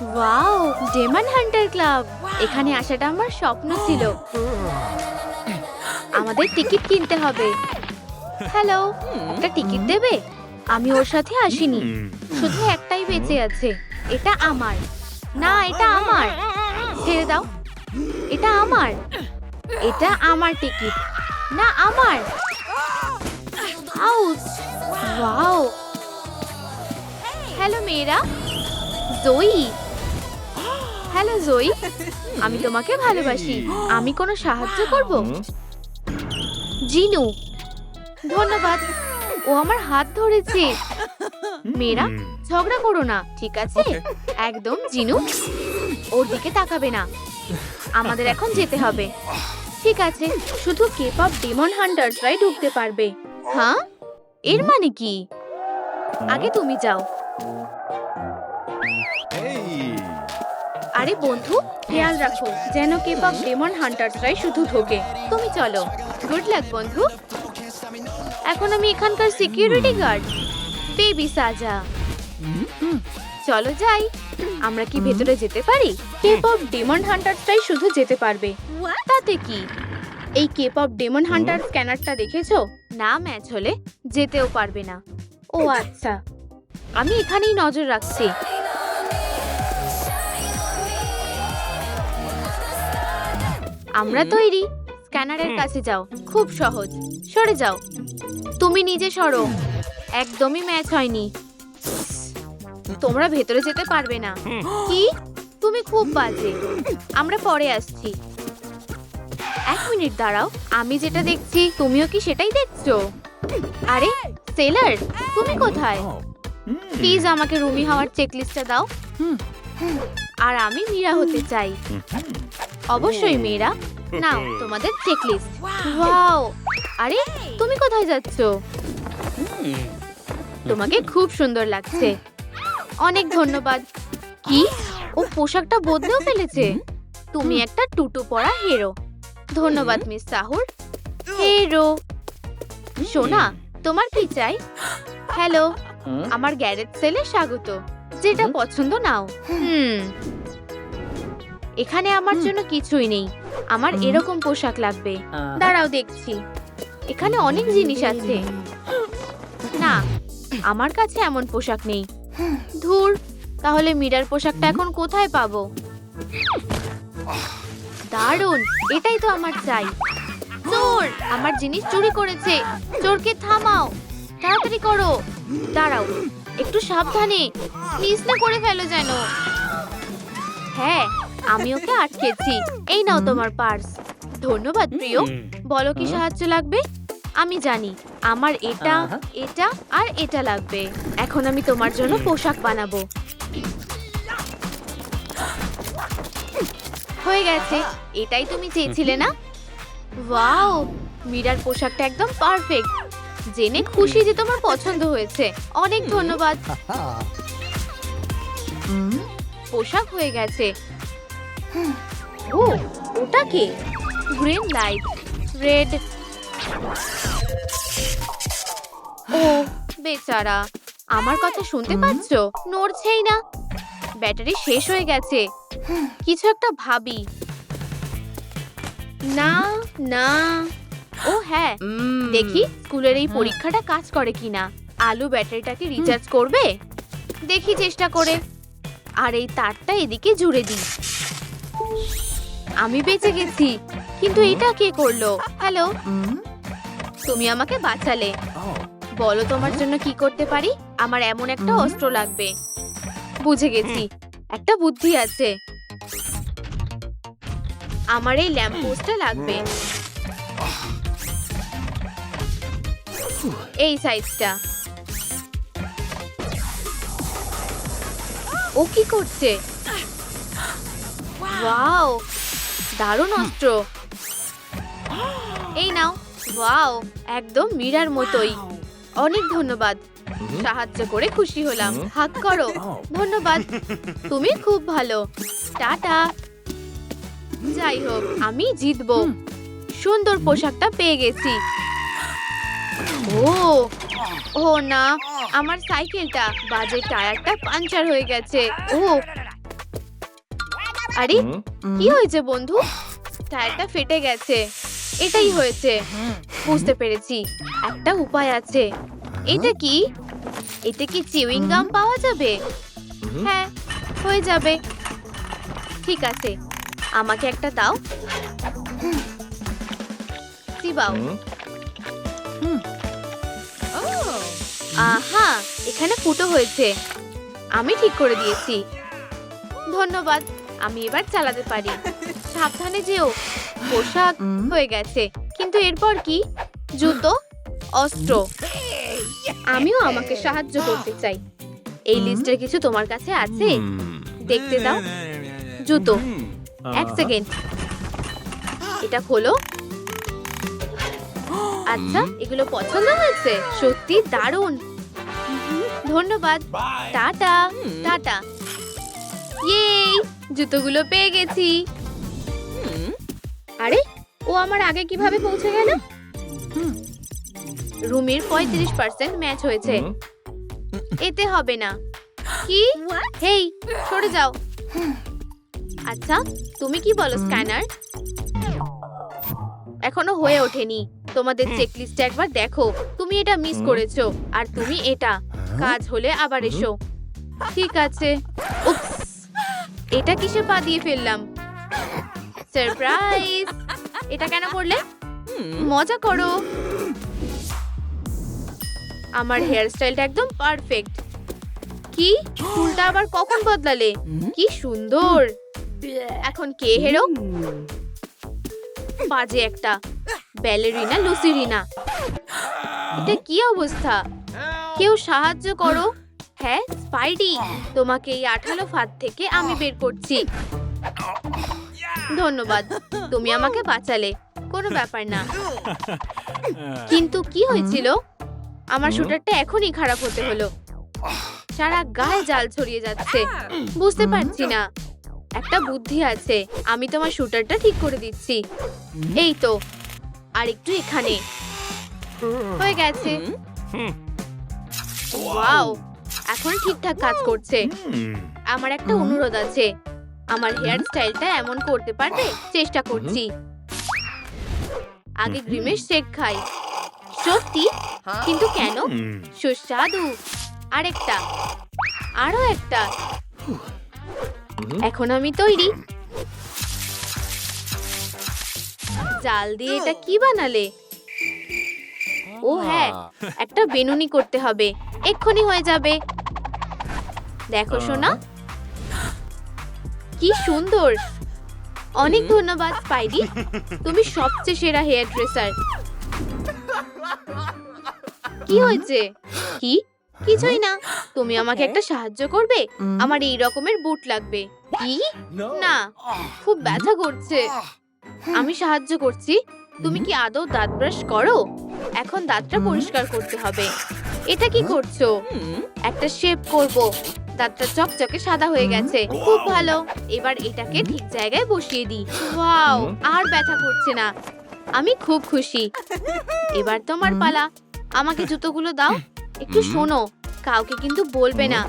Wow demon Hunter club. এখানে আসাটা আমার স্বপ্ন ছিল। আমাদের টিকিট কিনতে হবে। হ্যালো একটা টিকিট দেবে? আমি ওর সাথে আসিনি। শুধু একটাই বেঁচে আছে। এটা আমার। না এটা আমার। ছেড়ে দাও। এটা আমার। এটা আমার টিকিট। না আমার। Ouch wow. হ্যালো মেয়েরা। জয়ী। হ্যালো জয়ী আমি তোমাকে ভালোবাসি। আমি কোনো সাহায্য করব? জিনু। ধন্যবাদ। ও আমার হাত ধরেছে। মেয়েরা ঝগড়া করো না ঠিক আছে? একদম জিনু। ওর দিকে তাকাবে না। আমাদের এখন যেতে হবে। ঠিক আছে শুধু কেপ অফ ডেমন হান্টার্সরাই ঢুকতে পারবে। হ্যাঁ? এর মানে কি? আগে তুমি যাও। আরে বন্ধু খেয়াল রাখো যেন কেপ অফ ডেমন হান্টার্সরাই শুধু ঢোকে। তুমি চলো। গুড লাক বন্ধু। এখন আমি এখানকার সিকিউরিটি গার্ড বেবি সাজা হুম, চলো যাই। আমরা কি ভেতরে যেতে পারি? কেপ অফ ডেমন হান্টারটাই শুধু যেতে পারবে। তাতে কি? এই কেপ অফ ডেমন হান্টার স্ক্যানারটা দেখেছ? না ম্যাচ হলে যেতেও পারবে না। ও আচ্ছা। আমি এখানেই নজর রাখছি। আমরা তৈরি। স্ক্যানারের কাছে যাও। খুব সহজ। সরে যাও। তুমি নিজে সরো। একদমই ম্যাচ হয়নি। তোমরা ভেতরে যেতে পারবে না। কি? তুমি খুব বাজে। আমরা পরে আসছি। এক মিনিট দাঁড়াও। আমি যেটা দেখছি তুমিও কি সেটাই দেখছ? আরে সেলার তুমি কোথায়? প্লিজ আমাকে রুমি হওয়ার চেকলিস্টটা দাও। আর আমি মীরা হতে চাই। অবশ্যই মেয়েরা। নাও তোমাদের চেকলিস্ট ওয়াও আরে তুমি কোথায় যাচ্ছ? তোমাকে খুব সুন্দর লাগছে। অনেক ধন্যবাদ। কি? ও পোশাকটা বদলেও ফেলেছে? তুমি একটা টুটু পরা হিরো ধন্যবাদ মিস সাহুর হিরো সোনা তোমার কি চাই? হ্যালো আমার গ্যারেজ সেলে স্বাগত। যেটা পছন্দ নাও। হুম। এখানে আমার জন্য কিছুই নেই। আমার এরকম পোশাক লাগবে। দাঁড়াও দেখছি। এখানে অনেক জিনিস আছে। না আমার কাছে এমন পোশাক নেই। ধুর তাহলে মীরার পোশাকটা এখন কোথায় পাবো? দারুণ এটাই তো আমার চাই। চোর আমার জিনিস চুরি করেছে। চোরকে থামাও তাড়াতাড়ি করো। দাঁড়াও একটু সাবধানে। মিস না করে ফেলো যেন। হ্যাঁ আমি ওকে আটকেছি এই নাও তোমার পার্স। ধন্যবাদ প্রিয়। বলো কি সাহায্য লাগবে? আমি জানি। আমার এটা এটা আর এটা লাগবে। এখন আমি তোমার জন্য পোশাক বানাবো। হয়ে গেছে। এটাই তুমি চেয়েছিলে না? ওয়াও! মীরার পোশাকটা একদম পারফেক্ট। জেনে খুশি যে তোমার পছন্দ হয়েছে। অনেক ধন্যবাদ। পোশাক হয়ে গেছে। ও ওটা কি? Green light red. ও বেচারা আমার কথা শুনতে পাচ্ছ? নড়ছেই না। ব্যাটারি শেষ হয়ে গেছে। কিছু একটা ভাবি। না না। ও হ্যাঁ। দেখি স্কুলের এই পরীক্ষাটা কাজ করে কিনা। আলু ব্যাটারিটাকে রিচার্জ করবে? দেখি চেষ্টা করে। আর এই তারটা এদিকে জুড়ে দিই। আমি বেঁচে গেছি কিন্তু এটা কে করল? হ্যালো তুমি আমাকে বাঁচালে। বলো তোমার জন্য কি করতে পারি? আমার এমন একটা অস্ত্র লাগবে। বুঝে গেছি। একটা বুদ্ধি আছে। আমার এই ল্যাম্প পোস্টটা লাগবে। এই সাইজটা। ও কি করছে? ওয়াও দারুণ অস্ত্র। এই নাও ওয়াও একদম মীরার মতোই। অনেক ধন্যবাদ সাহায্য করে খুশি হলাম। হাত করো ধন্যবাদ। তুমি খুব ভালো। টাটা। যাই হোক আমি জিতবো। সুন্দর পোশাকটা পেয়ে গেছি। ও ও না আমার সাইকেলটা। বাজে টায়ারটা পাঞ্চার হয়ে গেছে। ও আরে কি হয়েছে বন্ধু? টায়ারটা ফেটে গেছে। এটাই হয়েছে। বুঝতে পেরেছি। একটা উপায় আছে। এটা কি? এতে কি চিউইং গাম পাওয়া যাবে? হ্যাঁ হয়ে যাবে। ঠিক আছে। আমাকে একটা দাও। চিবাও আহা এখানে ফুটো হয়েছে। আমি ঠিক করে দিয়েছি। ধন্যবাদ। আমি এবার চালাতে পারি। সাবধানে যেও পোশাক হয়ে গেছে। কিন্তু এরপর কি? জুতো অস্ত্র। আমিও আমাকে সাহায্য করতে চাই। এই লিস্টের কিছু তোমার কাছে আছে? দেখতে দাও। জুতো। এক সেকেন্ড। এটা খোলো। আচ্ছা এগুলো পছন্দ হয়েছে? সত্যি দারুণ। ধন্যবাদ। টাটা। টাটা। ইয়ে জুতোগুলো পেয়ে গেছি। আরে ও আমার আগে কীভাবে পৌঁছে গেল? রুমের পঁয়ত্রিশ পার্সেন্ট ম্যাচ হয়েছে। এতে হবে না। কি? হেই সরে যাও। আচ্ছা তুমি কি বলো স্ক্যানার? এখনও হয়ে ওঠেনি। তোমাদের চেক লিস্টে একবার দেখো। তুমি এটা মিস করেছ আর তুমি এটা। কাজ হলে আবার এসো। ঠিক আছে। উপস এটা কিসে পা দিয়ে ফেললাম? সারপ্রাইজ এটা কেন করলে? মজা করো। আমার হেয়ার স্টাইলটা একদম পারফেক্ট কি? চুলটা আবার কখন বদলালে? কি সুন্দর! এখন কে হেরো বাজে একটা। ব্যালেরিনা লুসিরিনা এটা কি অবস্থা? কেউ সাহায্য করো। হ্যাঁ স্পাইডি তোমাকে এই আঠালো ফাঁদ থেকে আমি বের করছি। ধন্যবাদ তুমি আমাকে বাঁচালে কোনো ব্যাপার না। কিন্তু কি হয়েছিল? আমার শুটারটা এখনই খারাপ হতে হলো। সারা গায়ে জাল ছড়িয়ে যাচ্ছে বুঝতে পারছি না। একটা বুদ্ধি আছে আমি তোমার শুটারটা ঠিক করে দিচ্ছি। এই তো আর একটু এখানে। হয়ে গেছে। ওয়াও এখন ঠিকঠাক কাজ করছে। আমার একটা অনুরোধ আছে। আমার হেয়ার স্টাইলটা এমন করতে পারবে চেষ্টা করছি। আগে গ্রিমের শেক খাই। সত্যি? কিন্তু কেন? সুস্বাদু। আরেকটা। আরও একটা। এখন আমি তৈরি। জাল দিয়ে এটা কি বানালে? ও হ্যাঁ একটা বেনুনি করতে হবে। এক্ষুনি হয়ে যাবে। দেখো সোনা। কি সুন্দর। অনেক ধন্যবাদ স্পাইডি। তুমি সবচেয়ে সেরা হেয়ার ড্রেসার কি হয়েছে? কি? কিছুই না। তুমি আমাকে একটা সাহায্য করবে? আমার এই রকমের বুট লাগবে। কি? না। খুব ব্যথা করছে। আমি সাহায্য করছি। তুমি কি আদৌ দাঁত ব্রাশ করো? এখন দাঁতটা পরিষ্কার করতে হবে। এটা কি করছ? একটা শেপ করব। দাঁতটা চকচকে সাদা হয়ে গেছে। খুব ভালো। এবার এটাকে ঠিক জায়গায় বসিয়ে দিই। ওয়াও আর ব্যথা করছে না। আমি খুব খুশি। এবার তোমার পালা। আমাকে জুতোগুলো দাও। একটু শোনো। কাউকে কিন্তু বলবে না।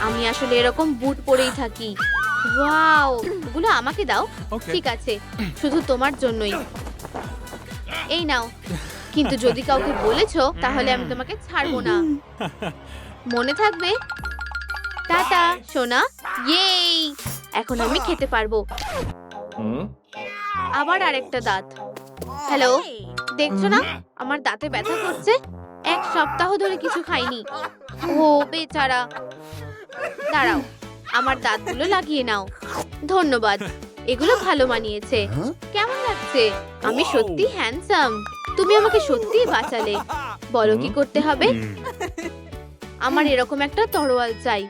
আমি আসলে এরকম বুট পরেই থাকি। ওয়াও ওগুলো আমাকে দাও। ঠিক আছে। শুধু তোমার জন্যই। এই নাও। কিন্তু যদি কাউকে বলেছ তাহলে আমি তোমাকে ছাড়বো না। মনে থাকবে? টাটা সোনা। ইয়েই এখন আমি খেতে পারব। আবার আরেকটা দাঁত। হ্যালো দেখছ না? আমার দাঁতে ব্যথা করছে। এক সপ্তাহ ধরে কিছু খাইনি। ও বেচারা। দাঁড়াও আমার দাঁতগুলো লাগিয়ে নাও। ধন্যবাদ। এগুলো ভালো মানিয়েছে। কেমন লাগছে? আমি সত্যি হ্যান্ডসাম তুমি আমাকে সত্যিই বাঁচালে। বলো কি করতে হবে? আমার এরকম একটা তরোয়াল চাই।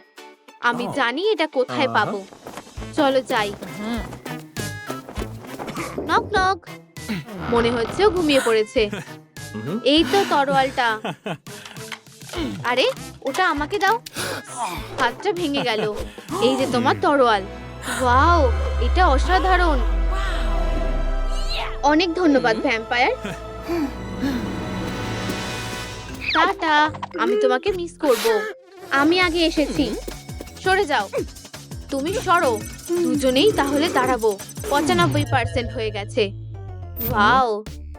আমি জানি এটা কোথায় পাবো। চলো যাই। নক নক মনে হচ্ছে ও ঘুমিয়ে পড়েছে। এই তো তরোয়ালটা। আরে ওটা আমাকে দাও। হাতটা ভেঙে গেল। এই যে তোমার তরোয়াল। ওয়াও এটা অসাধারণ। অনেক ধন্যবাদ ভ্যাম্পায়ার। টাটা আমি তোমাকে মিস করব। আমি আগে এসেছি। সরে যাও। তুমি সরো। দুজনেই তাহলে দাঁড়াবো। পঁচানব্বই পার্সেন্ট হয়ে গেছে। ওয়াও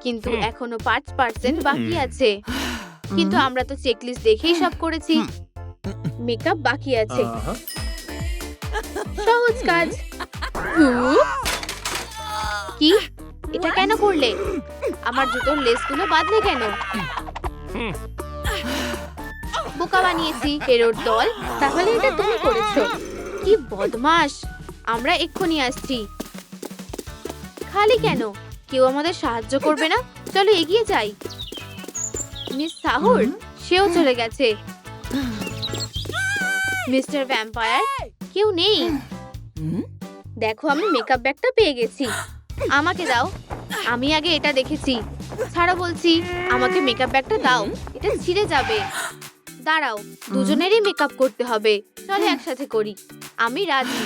কিন্তু এখনও পাঁচ পার্সেন্ট বাকি আছে। কিন্তু আমরা তো চেকলিস্ট দেখেই সব করেছি। মেকআপ বাকি আছে। সহজ কাজ। কি? এটা কেন করলে? আমার জুতোর লেসগুলো বাঁধলে কেন? বোকা বানিয়েছি এরোর দল। তাহলে এটা তুমি করেছ। কি বদমাস আমরা এক্ষুনি আসছি। খালি কেন? কেউ আমাদের সাহায্য করবে না? চলো এগিয়ে যাই। মিস সাহুর সেও চলে গেছে। মিস্টার ভ্যাম্পায়ার কেউ নেই। দেখো আমি মেকআপ ব্যাগটা পেয়ে গেছি। আমাকে দাও। আমি আগে এটা দেখেছি। ছাড়া বলছি আমাকে মেকআপ ব্যাগটা দাও। এটা ছিঁড়ে যাবে। দাঁড়াও দুজনেরই মেকআপ করতে হবে। চলে একসাথে করি। আমি রাজি।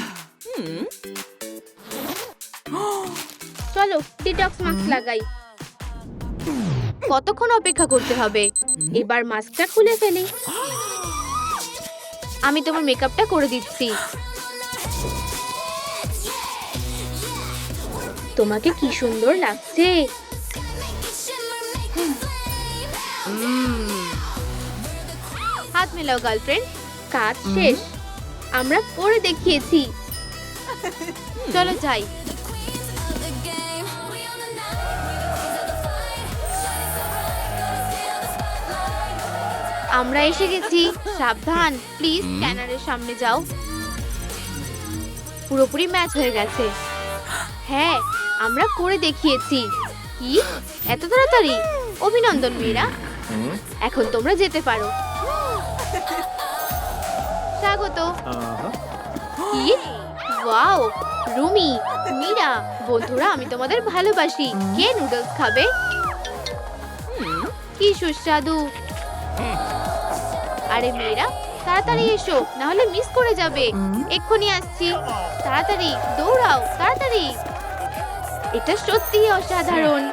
চলো ডিটক্স মাস্ক লাগাই। কতক্ষণ অপেক্ষা করতে হবে? এবার মাস্কটা খুলে ফেলি। আমি তোমার মেকআপটা করে দিচ্ছি। তোমাকে কি সুন্দর লাগছে। হাত মেলাও গার্লফ্রেন্ড কাজ শেষ। আমরা করে দেখিয়েছি। চলো যাই। আমরা এসে গেছি। সাবধান। প্লিজ স্ক্যানারের সামনে যাও। পুরোপুরি ম্যাচ হয়ে গেছে। হ্যাঁ আমরা করে দেখিয়েছি। কি? এত তাড়াতাড়ি? অভিনন্দন মেয়েরা। এখন তোমরা যেতে পারো। স্বাগত কি? ওয়াও রুমি মীরা বন্ধুরা আমি তোমাদের ভালোবাসি। কে নুডলস খাবে? কি সুস্বাদু। আরে মেয়েরা তাড়াতাড়ি এসো না হলে মিস করে যাবে। এক্ষুনি আসছি। তাড়াতাড়ি দৌড়াও তাড়াতাড়ি। এটা সত্যিই অসাধারণ।